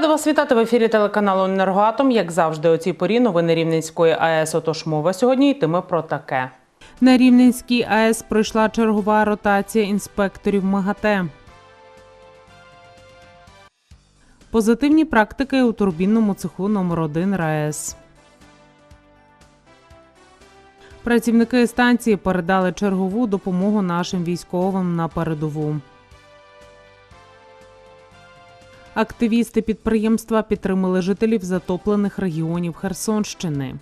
Рада вас вітати в ефірі телеканалу Енергоатом. Як завжди, о цій порі новини Рівненської АЕС. Отож мова сьогодні йтиме про таке. На Рівненській АЕС пройшла чергова ротація інспекторів МАГАТЕ. Позитивні практики у турбінному цеху номер 1 РАЕС. Працівники станції передали чергову допомогу нашим військовим на передову. Активісти підприємства підтримали жителів затоплених регіонів Херсонщини.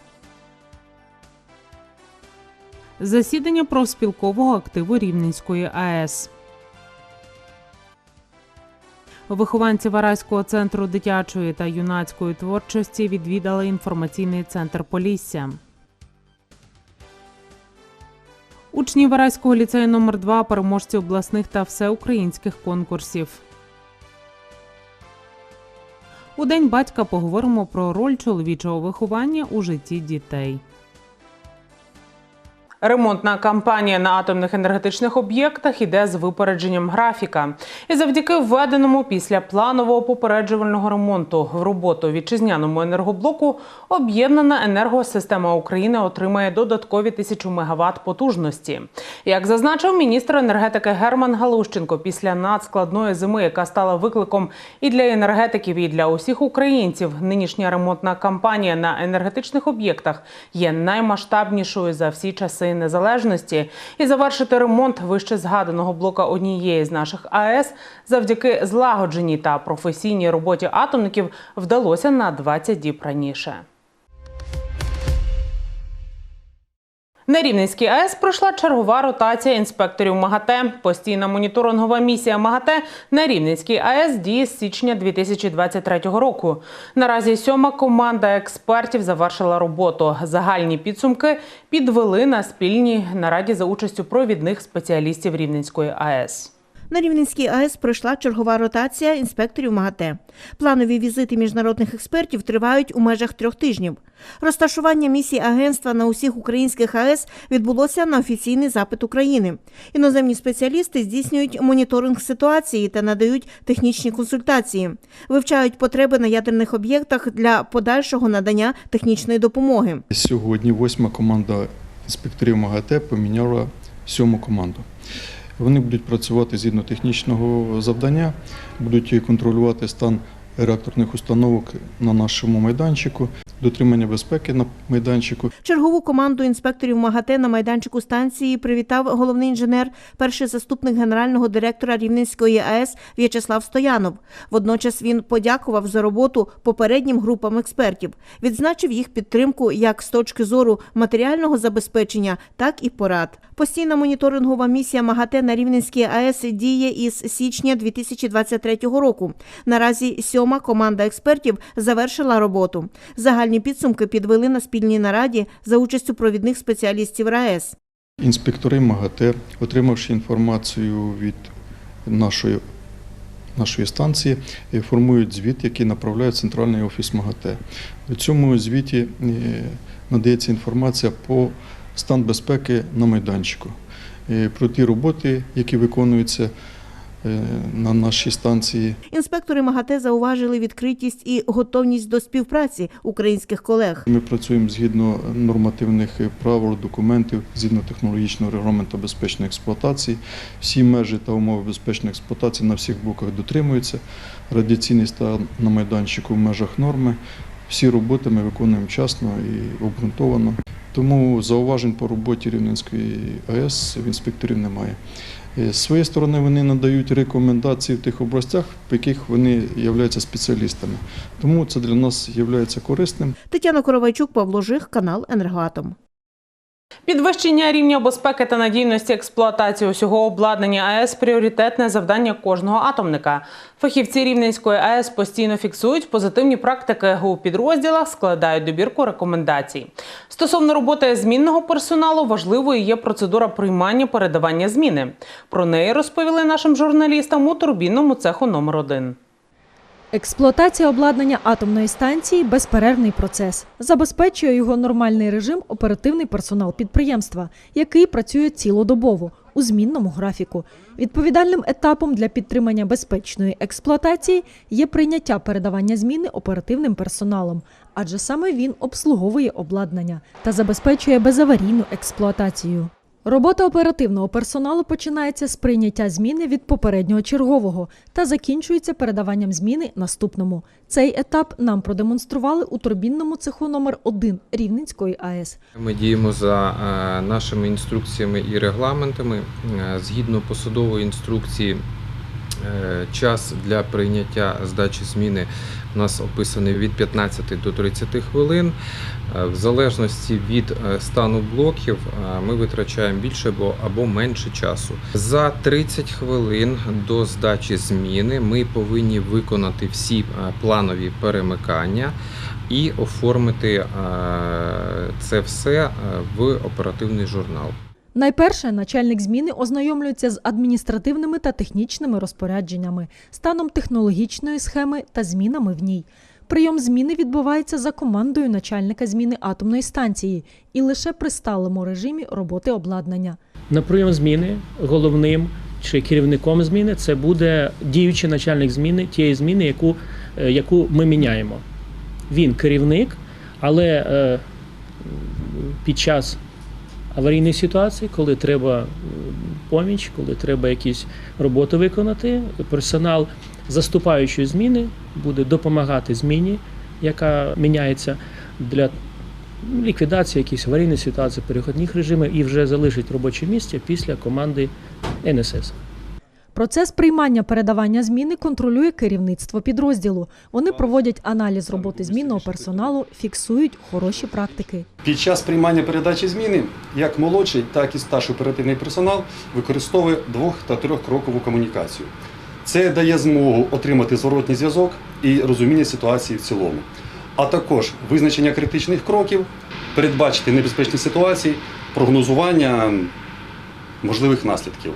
Засідання профспілкового активу Рівненської АЕС. Вихованці Вараського центру дитячої та юнацької творчості відвідали інформаційний центр Полісся. Учні Вараського ліцею номер 2 переможці обласних та всеукраїнських конкурсів. У день батька поговоримо про роль чоловічого виховання у житті дітей. Ремонтна кампанія на атомних енергетичних об'єктах іде з випередженням графіка. І завдяки введеному після планового попереджувального ремонту в роботу вітчизняному енергоблоку об'єднана енергосистема України отримає додаткові тисячу мегаватт потужності. Як зазначив міністр енергетики Герман Галущенко, після надскладної зими, яка стала викликом і для енергетиків, і для усіх українців, нинішня ремонтна кампанія на енергетичних об'єктах є наймасштабнішою за всі часи незалежності. І завершити ремонт вище згаданого блока однієї з наших АЕС завдяки злагодженій та професійній роботі атомників вдалося на 20 діб раніше. На Рівненській АЕС пройшла чергова ротація інспекторів МАГАТЕ. Постійна моніторингова місія МАГАТЕ на Рівненській АЕС діє з січня 2023 року. Наразі сьома команда експертів завершила роботу. Загальні підсумки підвели на спільній нараді за участю провідних спеціалістів Рівненської АЕС. На Рівненській АЕС пройшла чергова ротація інспекторів МАГАТЕ. Планові візити міжнародних експертів тривають у межах трьох тижнів. Розташування місії агентства на усіх українських АЕС відбулося на офіційний запит України. Іноземні спеціалісти здійснюють моніторинг ситуації та надають технічні консультації, вивчають потреби на ядерних об'єктах для подальшого надання технічної допомоги. Сьогодні восьма команда інспекторів МАГАТЕ поміняла сьому команду. Вони будуть працювати згідно технічного завдання, будуть контролювати стан реакторних установок на нашому майданчику, дотримання безпеки на майданчику. Чергову команду інспекторів МАГАТЕ на майданчику станції привітав головний інженер, перший заступник генерального директора Рівненської АЕС В'ячеслав Стоянов. Водночас він подякував за роботу попереднім групам експертів, відзначив їх підтримку як з точки зору матеріального забезпечення, так і порад. Постійна моніторингова місія МАГАТЕ на Рівненській АЕС діє із січня 2023 року. Наразі сьома команда експертів завершила роботу. Загальні підсумки підвели на спільній нараді за участю провідних спеціалістів РаЕС. Інспектори МАГАТЕ, отримавши інформацію від нашої, нашої станції, е, формують звіт, який направляють центральний офіс МАГАТЕ. У цьому звіті е, надається інформація по стан безпеки на майданчику, е, про ті роботи, які виконуються на нашій станції. Інспектори МАГАТЕ зауважили відкритість і готовність до співпраці українських колег. Ми працюємо згідно нормативних правил, документів, згідно технологічного регламенту безпечної експлуатації. Всі межі та умови безпечної експлуатації на всіх блоках дотримуються. Радіаційний стан на майданчику в межах норми. Всі роботи ми виконуємо вчасно і обґрунтовано. Тому зауважень по роботі Рівненської АЕС в інспекторів немає. Е, З своєї сторони вони надають рекомендації в тих областях, в яких вони являються спеціалістами. Тому це для нас є корисним. Тетяна Коровайчук, Павло Жих, канал Енергоатом. Підвищення рівня безпеки та надійності експлуатації усього обладнання АЕС пріоритетне завдання кожного атомника. Фахівці Рівненської АЕС постійно фіксують позитивні практики у підрозділах, складають добірку рекомендацій. Стосовно роботи змінного персоналу, важливою є процедура приймання передавання зміни. Про неї розповіли нашим журналістам у турбінному цеху номер 1 Експлуатація обладнання атомної станції безперервний процес. Забезпечує його нормальний режим оперативний персонал підприємства, який працює цілодобово. у змінному графіку. Відповідальним етапом для підтримання безпечної експлуатації є прийняття передавання зміни оперативним персоналом, адже саме він обслуговує обладнання та забезпечує безаварійну експлуатацію. Робота оперативного персоналу починається з прийняття зміни від попереднього чергового та закінчується передаванням зміни наступному. Цей етап нам продемонстрували у турбінному цеху номер 1 Рівненської АЕС. Ми діємо за е, нашими інструкціями і регламентами. Е, Згідно посадової інструкції, е, час для прийняття здачі зміни у нас описаний від 15 до 30 хвилин. Е, В залежності від е, стану блоків е, ми витрачаємо більше або, менше часу. За 30 хвилин до здачі зміни ми повинні виконати всі планові перемикання і оформити це все в оперативний журнал. Найперше, начальник зміни ознайомлюється з адміністративними та технічними розпорядженнями, станом технологічної схеми та змінами в ній. Прийом зміни відбувається за командою начальника зміни атомної станції і лише при сталому режимі роботи обладнання. На прийом зміни головним чи керівником зміни це буде діючий начальник зміни тієї зміни, яку, е, яку ми міняємо. Він керівник, але е, під час аварійної ситуації, коли треба е, поміч, коли треба якісь роботи виконати, персонал заступаючої зміни буде допомагати зміні, яка міняється для ліквідації якихось аварійних ситуацій, переходних режимів і вже залишить робоче місце після команди НСС. Процес приймання передавання зміни контролює керівництво підрозділу. Вони проводять аналіз роботи змінного персоналу, фіксують хороші практики. Під час приймання передачі зміни як молодший, так і старший оперативний персонал використовує двох та трьохкрокову комунікацію. Це дає змогу отримати зворотній зв'язок і розуміння ситуації в цілому, а також визначення критичних кроків, передбачити небезпечні ситуації, прогнозування можливих наслідків.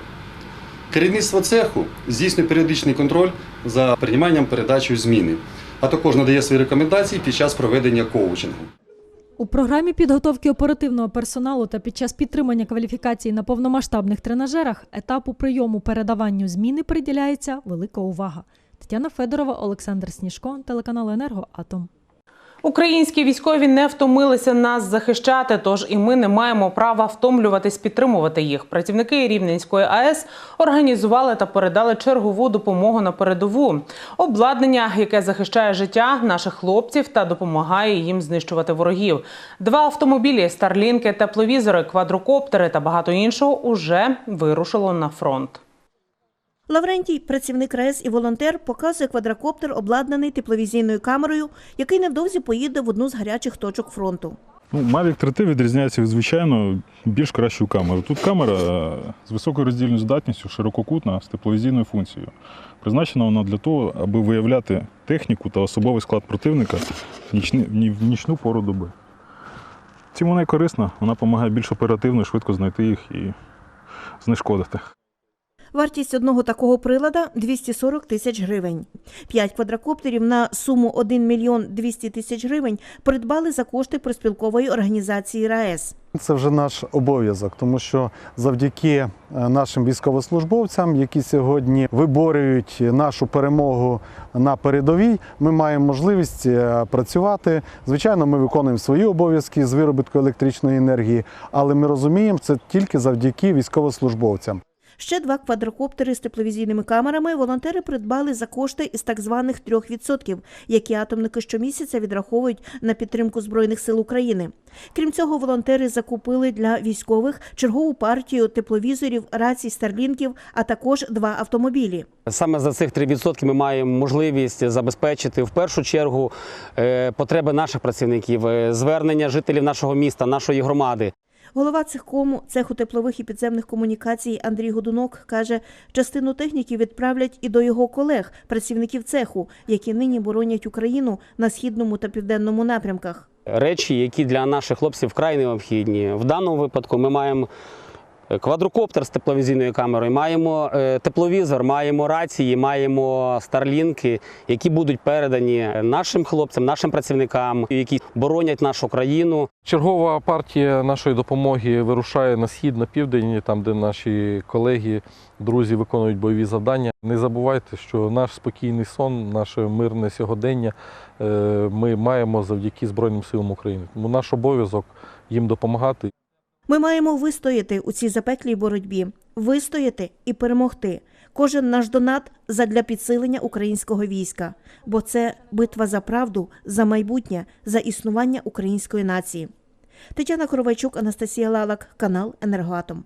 Керівництво цеху здійснює періодичний контроль за прийманням передачею зміни, а також надає свої рекомендації під час проведення коучингу. У програмі підготовки оперативного персоналу та під час підтримання кваліфікації на повномасштабних тренажерах етапу прийому передаванню зміни приділяється велика увага. Тетяна Федорова, Олександр Сніжко, телеканал Енерго Атом. Українські військові не втомилися нас захищати, тож і ми не маємо права втомлюватись підтримувати їх. Працівники Рівненської АЕС організували та передали чергову допомогу на передову. Обладнання, яке захищає життя наших хлопців та допомагає їм знищувати ворогів. Два автомобілі, старлінки, тепловізори, квадрокоптери та багато іншого уже вирушило на фронт. Лаврентій, працівник РАЕС і волонтер, показує квадрокоптер, обладнаний тепловізійною камерою, який невдовзі поїде в одну з гарячих точок фронту. Ну, Mavic 3T відрізняється від звичайно більш кращою камерою. Тут камера е, з високою роздільною здатністю, ширококутна, з тепловізійною функцією. Призначена вона для того, аби виявляти техніку та особовий склад противника в, нічні, в нічну пору доби. Цим вона і корисна, вона допомагає більш оперативно і швидко знайти їх і знешкодити. Вартість одного такого прилада 240 тисяч гривень. П'ять квадрокоптерів на суму 1 мільйон 200 тисяч гривень придбали за кошти проспілкової організації РаЕС. Це вже наш обов'язок, тому що завдяки е, нашим військовослужбовцям, які сьогодні виборюють нашу перемогу на передовій, ми маємо можливість е, працювати. Звичайно, ми виконуємо свої обов'язки з виробітку електричної енергії, але ми розуміємо, це тільки завдяки військовослужбовцям. Ще два квадрокоптери з тепловізійними камерами волонтери придбали за кошти із так званих 3%, які атомники щомісяця відраховують на підтримку Збройних сил України. Крім цього, волонтери закупили для військових чергову партію тепловізорів, рацій, старлінків, а також два автомобілі. Саме за цих 3% ми маємо можливість забезпечити в першу чергу е, потреби наших працівників, е, звернення жителів нашого міста, нашої громади. Голова цехкому цеху теплових і підземних комунікацій Андрій Годунок каже, частину техніки відправлять і до його колег, працівників цеху, які нині боронять Україну на східному та південному напрямках. Речі, які для наших хлопців вкрай необхідні. В даному випадку ми маємо квадрокоптер з тепловізійною камерою, маємо е, тепловізор, маємо рації, маємо старлінки, які будуть передані нашим хлопцям, нашим працівникам, які боронять нашу країну. Чергова партія нашої допомоги вирушає на схід, на південь, там, де наші колеги, друзі виконують бойові завдання. Не забувайте, що наш спокійний сон, наше мирне сьогодення е, ми маємо завдяки Збройним силам України. Тому наш обов'язок їм допомагати. Ми маємо вистояти у цій запеклій боротьбі, вистояти і перемогти. Кожен наш донат задля підсилення українського війська, бо це битва за правду, за майбутнє, за існування української нації. Тетяна Коровайчук, Анастасія Лалак, канал Енергоатом.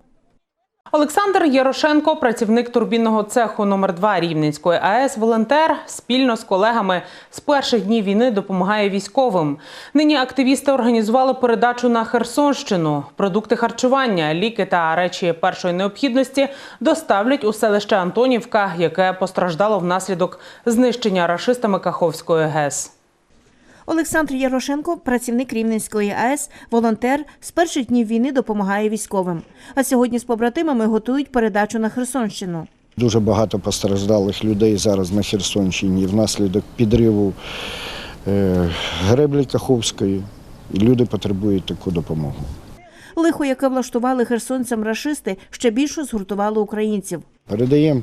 Олександр Ярошенко, працівник турбінного цеху номер 2 Рівненської АЕС, волонтер, спільно з колегами з перших днів війни допомагає військовим. Нині активісти організували передачу на Херсонщину. Продукти харчування, ліки та речі першої необхідності доставлять у селище Антонівка, яке постраждало внаслідок знищення рашистами Каховської ГЕС. Олександр Ярошенко, працівник Рівненської АЕС, волонтер, з перших днів війни допомагає військовим. А сьогодні з побратимами готують передачу на Херсонщину. Дуже багато постраждалих людей зараз на Херсонщині внаслідок підриву е, греблі Каховської. І люди потребують таку допомогу. Лихо, яке влаштували херсонцям рашисти, ще більше згуртувало українців. Передаємо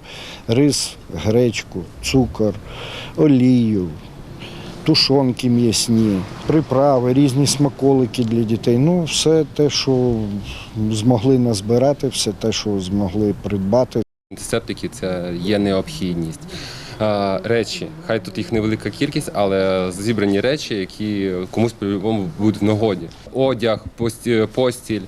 рис, гречку, цукор, олію, тушонки м'ясні, приправи, різні смаколики для дітей. Ну, все те, що змогли назбирати, все те, що змогли придбати. Антисептики це є необхідність. Речі, хай тут їх невелика кількість, але зібрані речі, які комусь по-любому будуть в нагоді. Одяг, пості- постіль.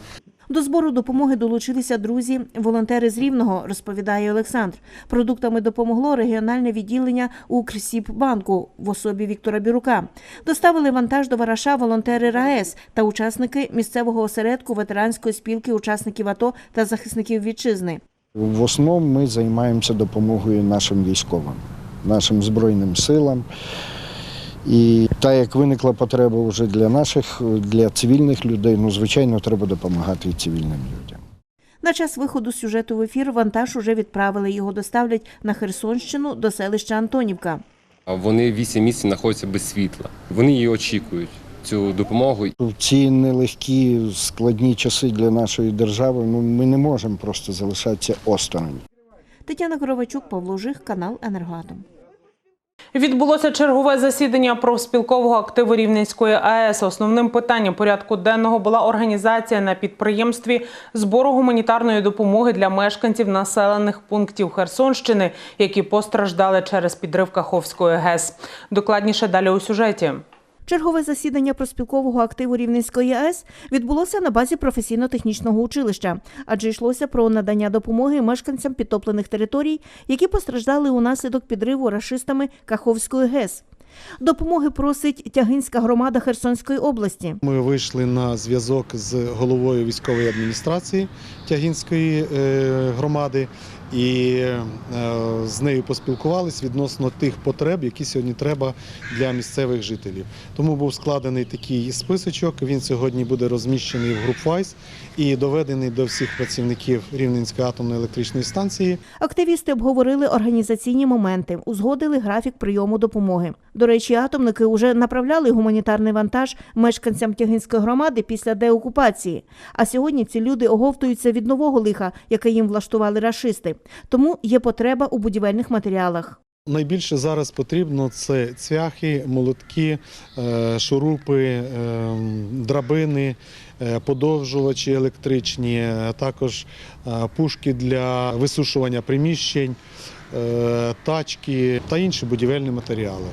До збору допомоги долучилися друзі, волонтери з Рівного, розповідає Олександр. Продуктами допомогло регіональне відділення Укрсіббанку в особі Віктора Бірука. Доставили вантаж до Вараша волонтери РаЕС та учасники місцевого осередку ветеранської спілки учасників АТО та захисників вітчизни. В основному ми займаємося допомогою нашим військовим, нашим Збройним силам. І так як виникла потреба вже для наших, для цивільних людей, ну звичайно, треба допомагати і цивільним людям. На час виходу сюжету в ефір вантаж уже відправили. Його доставлять на Херсонщину до селища Антонівка. Вони 8 місяців знаходяться без світла. Вони її очікують, цю допомогу. В ці нелегкі, складні часи для нашої держави ну, ми не можемо просто залишатися осторонь. Тетяна Коровачук, Павло Жих, канал Енергоатом. Відбулося чергове засідання профспілкового активу Рівненської АЕС. Основним питанням порядку денного була організація на підприємстві збору гуманітарної допомоги для мешканців населених пунктів Херсонщини, які постраждали через підрив Каховської ГЕС. Докладніше далі у сюжеті. Чергове засідання проспілкового активу Рівненської АЕС відбулося на базі професійно-технічного училища, адже йшлося про надання допомоги мешканцям підтоплених територій, які постраждали унаслідок підриву рашистами Каховської ГЕС. Допомоги просить Тягинська громада Херсонської області. Ми вийшли на зв'язок з головою військової адміністрації Тягінської е, громади і е, з нею поспілкувались відносно тих потреб, які сьогодні треба для місцевих жителів. Тому був складений такий списочок. Він сьогодні буде розміщений в GroupWise і доведений до всіх працівників Рівненської атомної електричної станції. Активісти обговорили організаційні моменти, узгодили графік прийому допомоги. До речі, атомники вже направляли гуманітарний вантаж мешканцям Тягинської громади після деокупації. А сьогодні ці люди оговтуються від нового лиха, яке їм влаштували рашисти. Тому є потреба у будівельних матеріалах. Найбільше зараз потрібно це цвяхи, молотки, е, шурупи, е, драбини, е, подовжувачі електричні, також пушки для висушування приміщень, тачки та інші будівельні матеріали.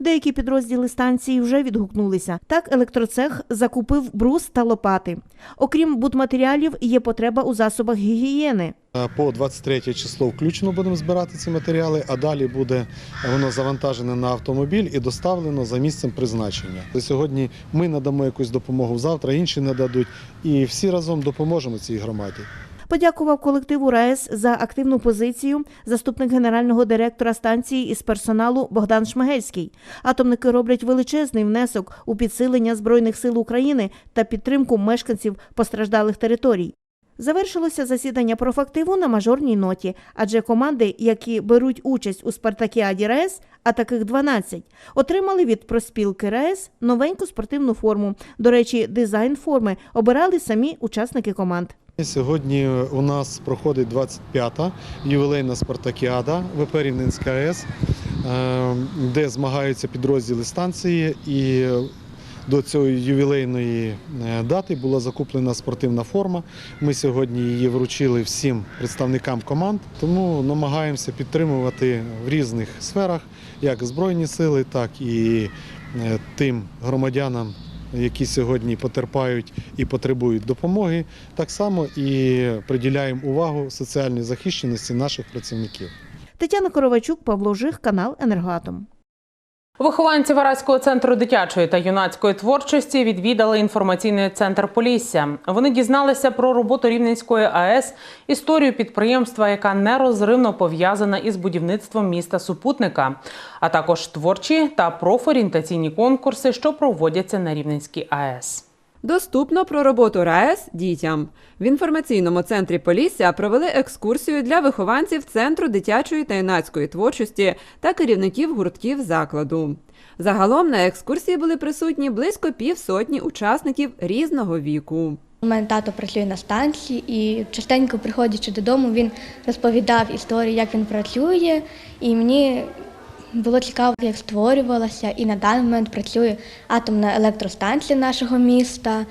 Деякі підрозділи станції вже відгукнулися. Так, електроцех закупив брус та лопати. Окрім будматеріалів, є потреба у засобах гігієни. Е, По 23 число включно будемо збирати ці матеріали, а далі буде воно завантажене на автомобіль і доставлено за місцем призначення. Сьогодні ми надамо якусь допомогу завтра, інші нададуть, і всі разом допоможемо цій громаді. Подякував колективу РаЕС за активну позицію заступник генерального директора станції із персоналу Богдан Шмигельський. Атомники роблять величезний внесок у підсилення збройних сил України та підтримку мешканців постраждалих територій. Завершилося засідання профактиву на мажорній ноті, адже команди, які беруть участь у Спартакіаді РаЕС, а таких 12, отримали від проспілки РаЕС новеньку спортивну форму. До речі, дизайн форми обирали самі учасники команд. Сьогодні у нас проходить 25-та ювілейна спартакіада ВП Рівненська АЕС, е, де змагаються підрозділи станції. І до цієї ювілейної е, дати була закуплена спортивна форма. Ми сьогодні її вручили всім представникам команд, тому намагаємося підтримувати в різних сферах, як Збройні сили, так і е, тим громадянам, які сьогодні потерпають і потребують допомоги, так само і приділяємо увагу соціальній захищеності наших працівників. Тетяна Коровачук, Павло Жих, канал Енергоатом. Вихованці Вараського центру дитячої та юнацької творчості відвідали інформаційний центр Полісся. Вони дізналися про роботу Рівненської АЕС, історію підприємства, яка нерозривно пов'язана із будівництвом міста супутника, а також творчі та профорієнтаційні конкурси, що проводяться на Рівненській АЕС. Доступно про роботу РаЕС дітям. В інформаційному центрі Полісся провели екскурсію для вихованців Центру дитячої та юнацької творчості та керівників гуртків закладу. Загалом на екскурсії були присутні близько півсотні учасників різного віку. У мене тато працює на станції і частенько приходячи додому, він розповідав історії, як він працює, і мені було цікаво, як створювалася, і на даний момент працює атомна електростанція нашого міста.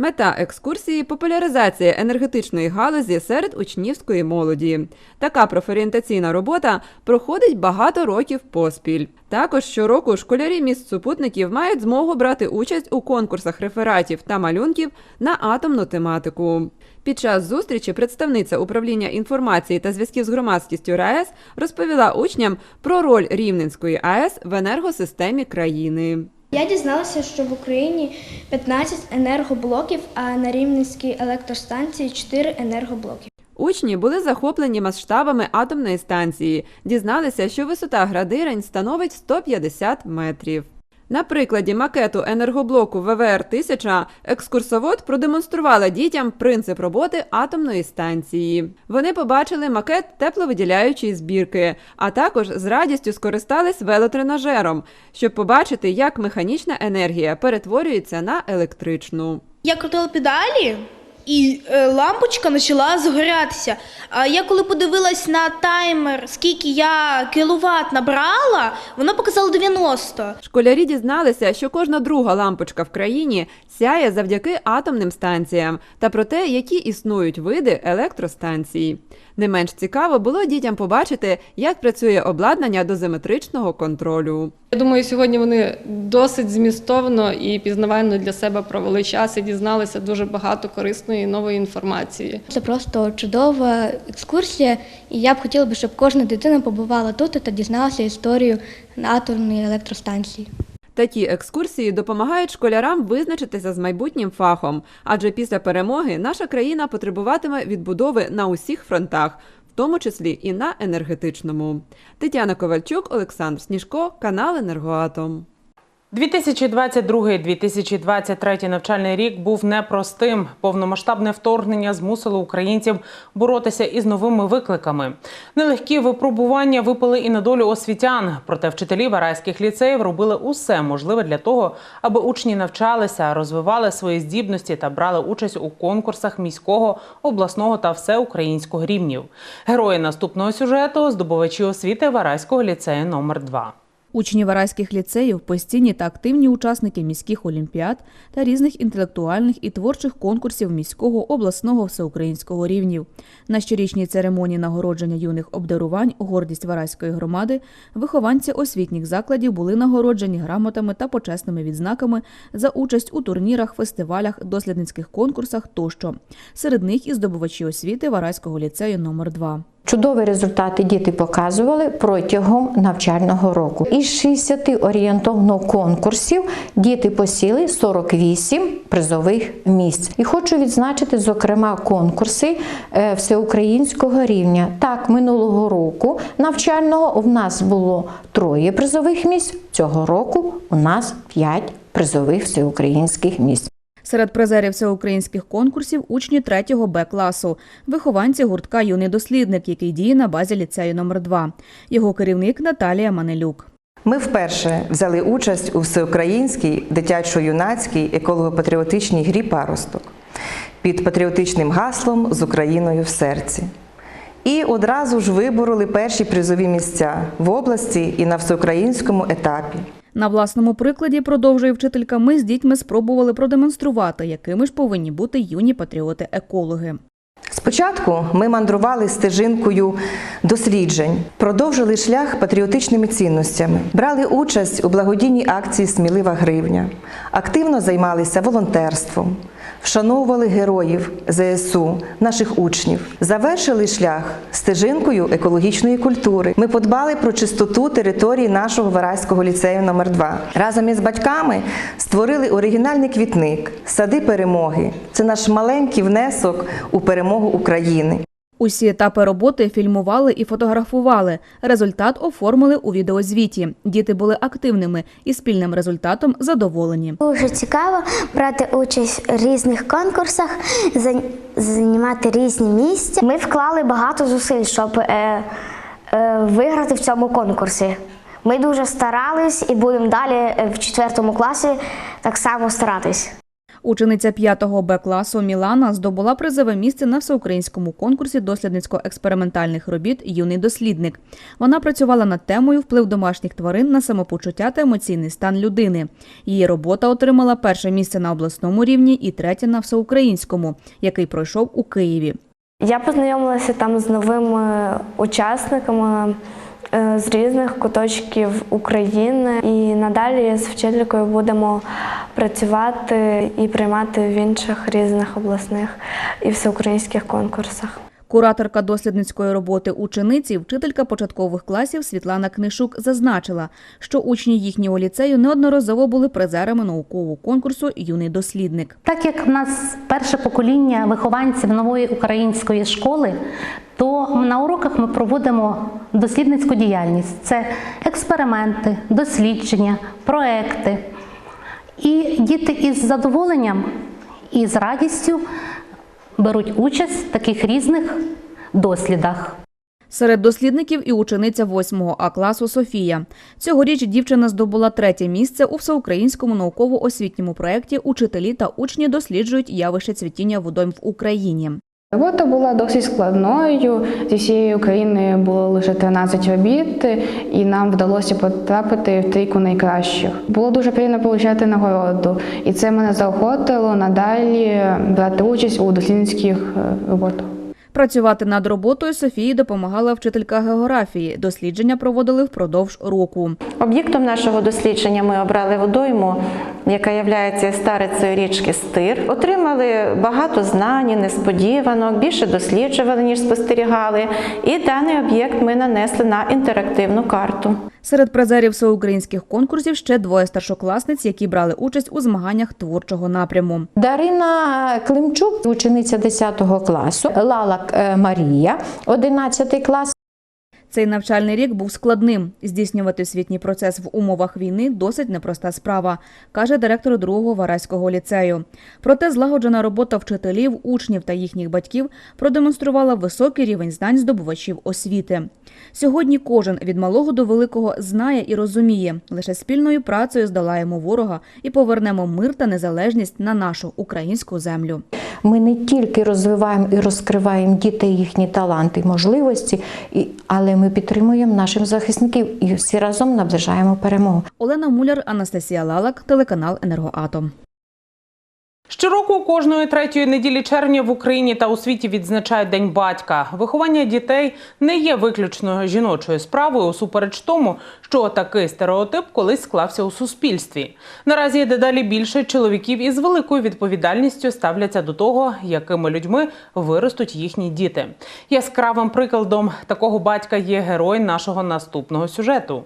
Мета екскурсії популяризація енергетичної галузі серед учнівської молоді. Така профорієнтаційна робота проходить багато років поспіль. Також щороку школярі міст супутників мають змогу брати участь у конкурсах рефератів та малюнків на атомну тематику. Під час зустрічі представниця управління інформації та зв'язків з громадськістю РаЕС розповіла учням про роль Рівненської АЕС в енергосистемі країни. Я дізналася, що в Україні 15 енергоблоків, а на Рівненській електростанції 4 енергоблоки. Учні були захоплені масштабами атомної станції, дізналися, що висота градирень становить 150 метрів. На прикладі макету енергоблоку ВВР-1000 екскурсовод продемонструвала дітям принцип роботи атомної станції. Вони побачили макет тепловиділяючої збірки, а також з радістю скористались велотренажером, щоб побачити, як механічна енергія перетворюється на електричну. Я крутила педалі, і е, лампочка почала згорятися. А я коли подивилась на таймер, скільки я кіловат набрала, воно показало 90. Школярі дізналися, що кожна друга лампочка в країні сяє завдяки атомним станціям та про те, які існують види електростанцій. Не менш цікаво було дітям побачити, як працює обладнання дозиметричного контролю. Я думаю, сьогодні вони досить змістовно і пізнавально для себе провели час і дізналися дуже багато корисної нової інформації. Це просто чудова екскурсія, і я б хотіла щоб кожна дитина побувала тут та дізналася історію атомної електростанції. Такі екскурсії допомагають школярам визначитися з майбутнім фахом, адже після перемоги наша країна потребуватиме відбудови на усіх фронтах, в тому числі і на енергетичному. Тетяна Ковальчук, Олександр Сніжко, канал Енергоатом. 2022-2023 навчальний рік був непростим. Повномасштабне вторгнення змусило українців боротися із новими викликами. Нелегкі випробування випали і на долю освітян. Проте вчителі варайських ліцеїв робили усе можливе для того, аби учні навчалися, розвивали свої здібності та брали участь у конкурсах міського, обласного та всеукраїнського рівнів. Герої наступного сюжету здобувачі освіти Варайського ліцею номер 2 Учні варайських ліцеїв постійні та активні учасники міських олімпіад та різних інтелектуальних і творчих конкурсів міського, обласного, всеукраїнського рівнів. На щорічній церемонії нагородження юних обдарувань гордість варайської громади вихованці освітніх закладів були нагороджені грамотами та почесними відзнаками за участь у турнірах, фестивалях, дослідницьких конкурсах тощо. Серед них і здобувачі освіти Варайського ліцею номер 2 Чудові результати діти показували протягом навчального року. Із 60 орієнтовно конкурсів діти посіли 48 призових місць. І хочу відзначити, зокрема, конкурси е, всеукраїнського рівня. Так, минулого року навчального у нас було троє призових місць. Цього року у нас 5 призових всеукраїнських місць. Серед призерів всеукраїнських конкурсів учні 3 Б класу, вихованці гуртка Юний дослідник, який діє на базі ліцею номер 2 Його керівник Наталія Манелюк. Ми вперше взяли участь у всеукраїнській дитячо-юнацькій еколого-патріотичній грі паросток під патріотичним гаслом з Україною в серці. І одразу ж вибороли перші призові місця в області і на всеукраїнському етапі. На власному прикладі, продовжує вчителька, ми з дітьми спробували продемонструвати, якими ж повинні бути юні патріоти-екологи. Спочатку ми мандрували стежинкою досліджень, продовжили шлях патріотичними цінностями, брали участь у благодійній акції Смілива гривня, активно займалися волонтерством, вшановували героїв ЗСУ, наших учнів, завершили шлях стежинкою екологічної культури. Ми подбали про чистоту території нашого Вараського ліцею номер 2 Разом із батьками створили оригінальний квітник, сади перемоги. Це наш маленький внесок у перемогу України. Усі етапи роботи фільмували і фотографували. Результат оформили у відеозвіті. Діти були активними і спільним результатом задоволені. Дуже цікаво брати участь в різних конкурсах, за- займати різні місця. Ми вклали багато зусиль, щоб е, е, виграти в цьому конкурсі. Ми дуже старались і будемо далі е, в четвертому класі так само старатись. Учениця 5 Б класу Мілана здобула призове місце на всеукраїнському конкурсі дослідницько-експериментальних робіт Юний дослідник. Вона працювала над темою вплив домашніх тварин на самопочуття та емоційний стан людини. Її робота отримала перше місце на обласному рівні і третє на всеукраїнському, який пройшов у Києві. Я познайомилася там з новими учасниками з різних куточків України, і надалі з вчителькою будемо працювати і приймати в інших різних обласних і всеукраїнських конкурсах. Кураторка дослідницької роботи учениці, вчителька початкових класів Світлана Книшук зазначила, що учні їхнього ліцею неодноразово були призерами наукового конкурсу Юний дослідник. Так як в нас перше покоління вихованців нової української школи, то на уроках ми проводимо дослідницьку діяльність. Це експерименти, дослідження, проекти. І діти із задоволенням і з радістю беруть участь в таких різних дослідах. Серед дослідників і учениця 8 А класу Софія. Цьогоріч дівчина здобула третє місце у всеукраїнському науково-освітньому проєкті Учителі та учні досліджують явище цвітіння водойм в Україні. Робота була досить складною. Зі всієї України було лише 13 робіт, і нам вдалося потрапити в трійку найкращих. Було дуже приємно отримати нагороду, і це мене заохотило надалі брати участь у дослідницьких е, роботах. Працювати над роботою Софії допомагала вчителька географії. Дослідження проводили впродовж року. Об'єктом нашого дослідження ми обрали водойму, яка є старицею річки Стир. Отримали багато знань, несподіванок, більше досліджували, ніж спостерігали. І даний об'єкт ми нанесли на інтерактивну карту. Серед призерів всеукраїнських конкурсів ще двоє старшокласниць, які брали участь у змаганнях творчого напряму. Дарина Климчук, учениця 10 класу, Лала е, Марія, 11 клас. Цей навчальний рік був складним. Здійснювати освітній процес в умовах війни досить непроста справа, каже директор другого Вараського ліцею. Проте злагоджена робота вчителів, учнів та їхніх батьків продемонструвала високий рівень знань здобувачів освіти. Сьогодні кожен від малого до великого знає і розуміє, лише спільною працею здолаємо ворога і повернемо мир та незалежність на нашу українську землю. Ми не тільки розвиваємо і розкриваємо дітей їхні таланти, можливості, але ми підтримуємо наших захисників і всі разом наближаємо перемогу. Олена Муляр, Анастасія Лалак, телеканал Енергоатом. Щороку кожної третьої неділі червня в Україні та у світі відзначають День батька. Виховання дітей не є виключно жіночою справою, усупереч тому, що такий стереотип колись склався у суспільстві. Наразі дедалі більше чоловіків із великою відповідальністю ставляться до того, якими людьми виростуть їхні діти. Яскравим прикладом такого батька є герой нашого наступного сюжету.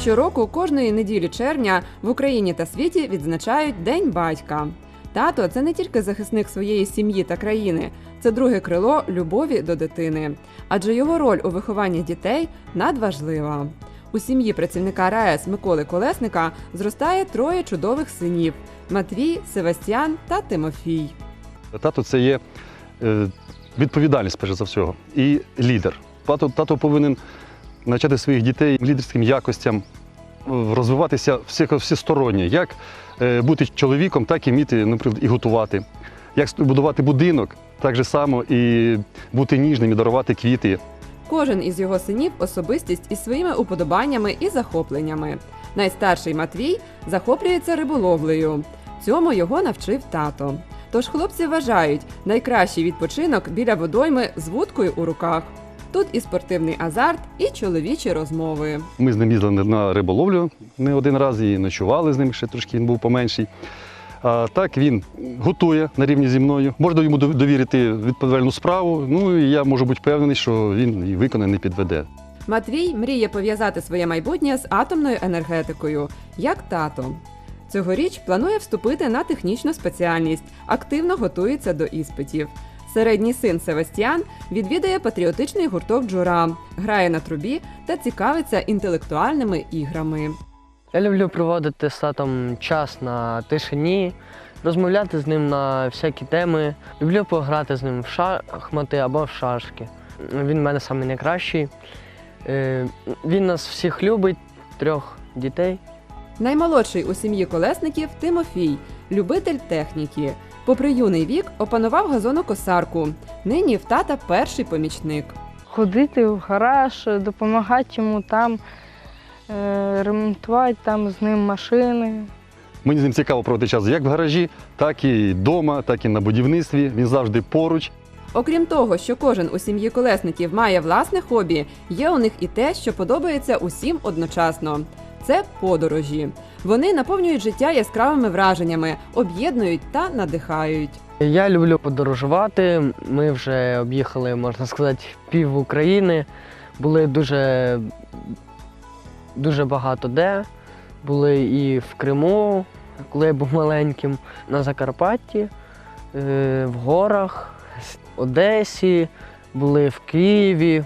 Щороку кожної неділі червня в Україні та світі відзначають День батька. Тато це не тільки захисник своєї сім'ї та країни, це друге крило любові до дитини, адже його роль у вихованні дітей надважлива. У сім'ї працівника РаЕС Миколи Колесника зростає троє чудових синів: Матвій, Севастьян та Тимофій. Тато це є е, відповідальність, перш за всього, і лідер. Тато, тато повинен навчати своїх дітей лідерським якостям, розвиватися всі- всесторонньо, як е, бути чоловіком, так і вміти, наприклад, і готувати, як будувати будинок, так же само і бути ніжним, і дарувати квіти. Кожен із його синів особистість із своїми уподобаннями і захопленнями. Найстарший Матвій захоплюється риболовлею. Цьому його навчив тато. Тож хлопці вважають, найкращий відпочинок біля водойми з вудкою у руках. Тут і спортивний азарт, і чоловічі розмови. Ми з ним їздили на риболовлю не один раз і ночували з ним, ще трошки він був поменший. А так він готує на рівні зі мною. Можна йому довірити відповідальну справу. Ну і я можу бути впевнений, що він її виконає, не підведе. Матвій мріє пов'язати своє майбутнє з атомною енергетикою, як тато. Цьогоріч планує вступити на технічну спеціальність, активно готується до іспитів. Середній син Севастьян відвідує патріотичний гурток Джура, грає на трубі та цікавиться інтелектуальними іграми. Я люблю проводити з татом час на тишині, розмовляти з ним на всякі теми. Люблю пограти з ним в шахмати або в шашки. Він в мене самий найкращий. Е, Він нас всіх любить, трьох дітей. Наймолодший у сім'ї колесників Тимофій, любитель техніки. Попри юний вік, опанував газонокосарку. Нині в тата перший помічник. ходити в гараж, допомагати йому там, е, ремонтувати там з ним машини. Мені з ним цікаво проводити час як в гаражі, так і вдома, так і на будівництві. Він завжди поруч. Окрім того, що кожен у сім'ї колесників має власне хобі, є у них і те, що подобається усім одночасно. Це подорожі. Вони наповнюють життя яскравими враженнями, об'єднують та надихають. Я люблю подорожувати. Ми вже об'їхали, можна сказати, пів України. Були дуже, дуже багато де. Були і в Криму, коли я був маленьким, на Закарпатті, е, в горах, Одесі, були в Києві.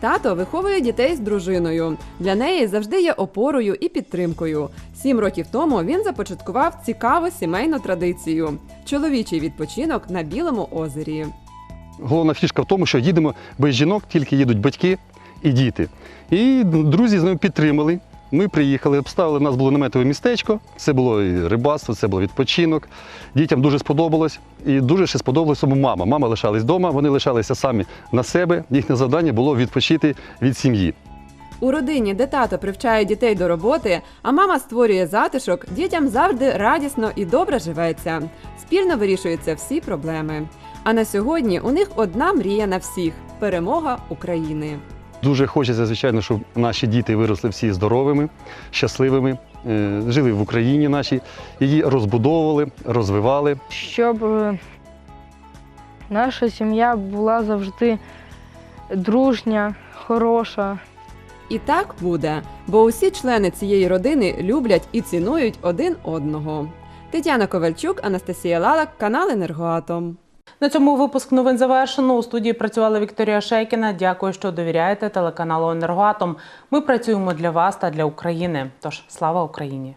Тато виховує дітей з дружиною. Для неї завжди є опорою і підтримкою. Сім років тому він започаткував цікаву сімейну традицію чоловічий відпочинок на Білому озері. Головна фішка в тому, що їдемо без жінок, тільки їдуть батьки і діти. І друзі з ним підтримали. Ми приїхали, обставили, у нас було наметове містечко, це було і рибацтво, це було відпочинок. Дітям дуже сподобалось. І дуже ще сподобалось тому мама. Мама лишалась вдома, вони лишалися самі на себе. Їхнє завдання було відпочити від сім'ї. У родині, де тато привчає дітей до роботи, а мама створює затишок, дітям завжди радісно і добре живеться. Спільно вирішуються всі проблеми. А на сьогодні у них одна мрія на всіх перемога України. Дуже хочеться, звичайно, щоб наші діти виросли всі здоровими, щасливими, е, жили в Україні нашій, її розбудовували, розвивали. Щоб е, наша сім'я була завжди дружня, хороша. І так буде, бо усі члени цієї родини люблять і цінують один одного. Тетяна Ковальчук, Анастасія Лалак, канал Енергоатом. На цьому випуск новин завершено. У студії працювала Вікторія Шейкіна. Дякую, що довіряєте телеканалу Енергоатом. Ми працюємо для вас та для України. Тож слава Україні!